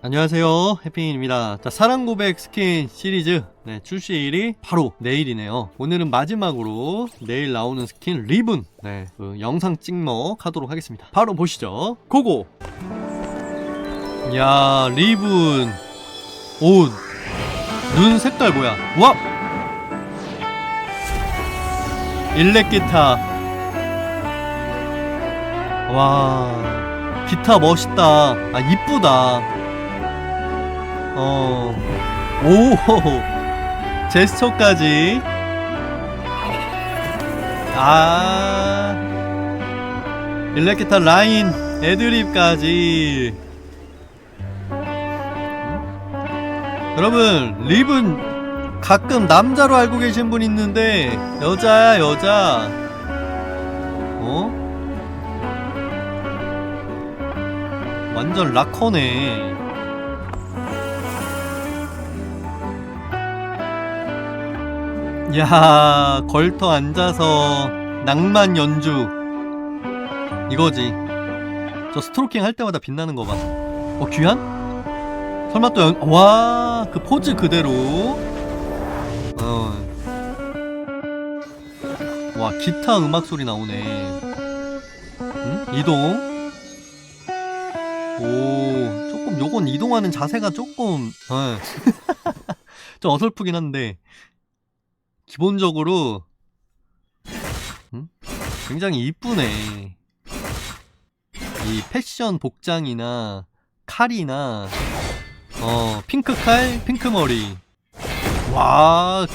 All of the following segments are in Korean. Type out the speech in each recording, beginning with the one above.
안녕하세요. 해핑입니다. 자 사랑 고백 스킨 시리즈. 네, 출시일이 바로 내일이네요. 오늘은 마지막으로 내일 나오는 스킨 리븐. 네, 그 영상 찍먹 하도록 하겠습니다. 바로 보시죠. 고고! 야 리븐. 옷눈 색깔 뭐야? 와! 일렉 기타. 와 기타 멋있다. 아 이쁘다 어, 오, 제스처까지. 아, 일렉기타 라인, 애드립까지. 여러분, 립은 가끔 남자로 알고 계신 분 있는데, 여자야, 여자. 어? 완전 락커네. 야 걸터 앉아서 낭만 연주 이거지 저 스트로킹 할 때마다 빛나는 거 봐 어 귀한? 설마 또 연... 와, 그 포즈 그대로 어. 와 기타 음악 소리 나오네 응? 이동 오 조금 요건 이동하는 자세가 조금 어. 좀 어설프긴 한데 기본적으로 음? 굉장히 이쁘네. 이 패션 복장이나 칼이나 어 핑크 칼, 핑크 머리. 와,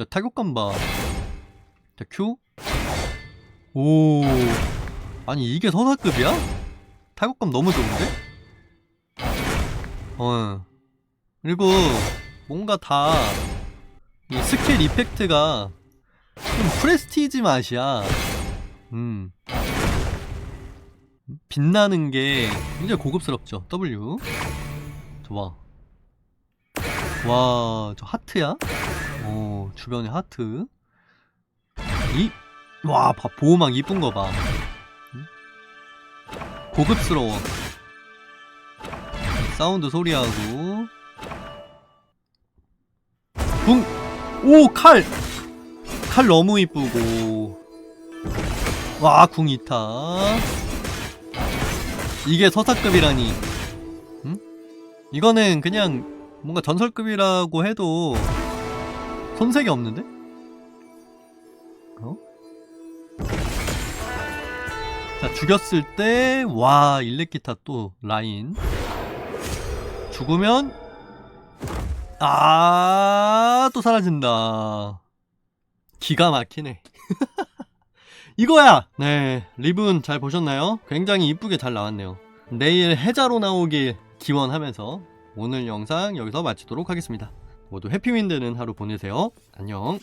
야 타격감 봐. 자 큐. 오, 아니 이게 서사급이야? 타격감 너무 좋은데? 어. 그리고 뭔가 다 이 스킬 이펙트가 좀 프레스티지 맛이야. 음. 빛나는 게 굉장히 고급스럽죠. W. 좋아. 와, 저 하트야? 어, 주변에 하트. 이, 와, 봐, 보호막 이쁜 거 봐. 음? 고급스러워. 사운드 소리하고. 붕! 오, 칼! 칼 너무 이쁘고. 와, 궁 이타. 이게 서사급이라니. 응? 이거는 그냥 뭔가 전설급이라고 해도 손색이 없는데? 어? 자, 죽였을 때, 와, 일렉기타 또 라인. 죽으면 아, 또 사라진다. 기가 막히네. 이거야! 네, 리븐 잘 보셨나요? 굉장히 이쁘게 잘 나왔네요. 내일 해자로 나오길 기원하면서 오늘 영상 여기서 마치도록 하겠습니다. 모두 해피윈드는 하루 보내세요. 안녕.